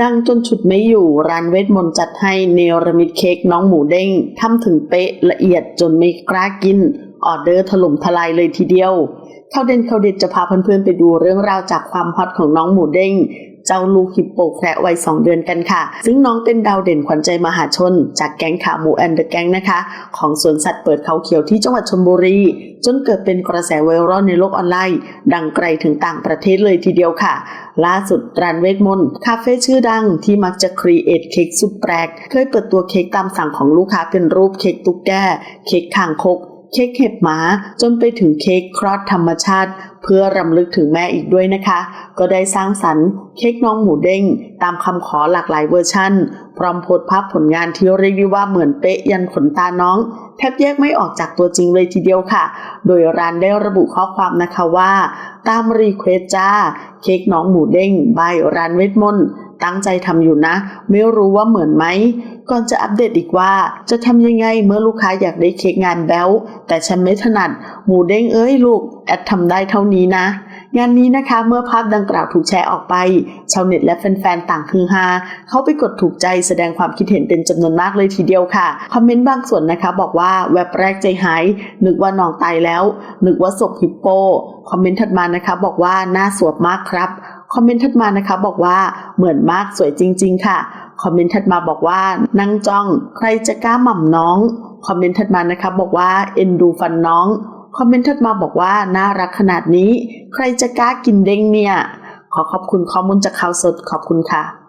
ดังจนฉุดไม่อยู่ร้านเวทมนต์จัดให้เนรมิตเค้กน้องหมูเด้งทำถึงเป๊ะละเอียดจนไม่กล้ากิน ออเดอร์ถล่มทลายเลยทีเดียว เข้าเด่นเข้าเด็ดจะพาเพื่อนๆไปดูเรื่องราวจากความฮอตของน้องหมูเด้ง เจ้าลูกฮิปโปแคระวัย 2 เดือนกันค่ะ ซึ่งน้องเป็นดาวเด่นขวัญใจมหาชน จากแก๊งขาหมูแอนเดอะแก๊งนะคะ ของสวนสัตว์เปิดเขาเขียวที่จังหวัดชลบุรี จนเกิดเป็นกระแสไวรัลในโลกออนไลน์ ดังไกลถึงต่างประเทศเลยทีเดียวค่ะ ล่าสุดร้านเวทมนต์คาเฟ่ชื่อดังที่มักจะครีเอทเค้กสุดแปลกเคยเปิดตัวเค้กตามสั่งของลูกค้าเป็นรูปเค้กตุ๊กแกเค้กคางคก เค้กเห็บหมาจนไปถึงเค้กคลอดธรรมชาติ เพื่อรำลึกถึงแม่อีกด้วยนะคะ ก็ได้สร้างสรรค์เค้กน้องหมูเด้ง ตามคำขอหลากหลายเวอร์ชั่น พร้อมโพสภาพผลงานที่เรียกได้ว่าเหมือนเป๊ะยันขนตาน้องแทบแยกไม่ออกจากตัวจริงเลยทีเดียวค่ะ โดยร้านได้ระบุข้อความนะคะว่า ตามรีเควสจ้า เค้กน้องหมูเด้งบายร้านเวทมนต์ ตั้งใจทำอยู่นะ ไม่รู้ว่าเหมือนไหม ก่อนจะอัปเดตอีกว่า จะทำยังไงเมื่อลูกค้าอยากได้เค้กงานแบ้ว แต่ฉันไม่ถนัด หมูเด้งเอ้ยลูก แอดทำได้เท่านี้นะงานนี้นะคะเมื่อภาพดังกล่าวถูกแชร์ออกไป ชาวเน็ตและแฟนๆ ต่างฮือฮาเข้าไปกดถูกใจแสดงความคิดเห็นเป็นจำนวนมากเลยทีเดียวค่ะ คอมเมนต์บางส่วนนะคะ บอกว่าแวบแรกใจหาย นึกว่าน้องตายแล้ว นึกว่าศพฮิปโป คอมเมนต์ถัดมานะคะ บอกว่าหน้าสวบมากครับ คอมเมนต์ถัดมานะคะบอกว่าเหมือนมากสวยจริง ๆ ค่ะ คอมเมนต์ถัดมาบอกว่านั่งจ้องใครจะกล้าหม่ำน้อง คอมเมนต์ถัดมานะคะบอกว่าเอ็นดูฟันน้อง คอมเมนต์ถัดมาบอกว่าน่ารักขนาดนี้ ใครจะกล้ากินเด้งเนี่ย ขอขอบคุณข้อมูลจากข่าวสดขอบคุณค่ะ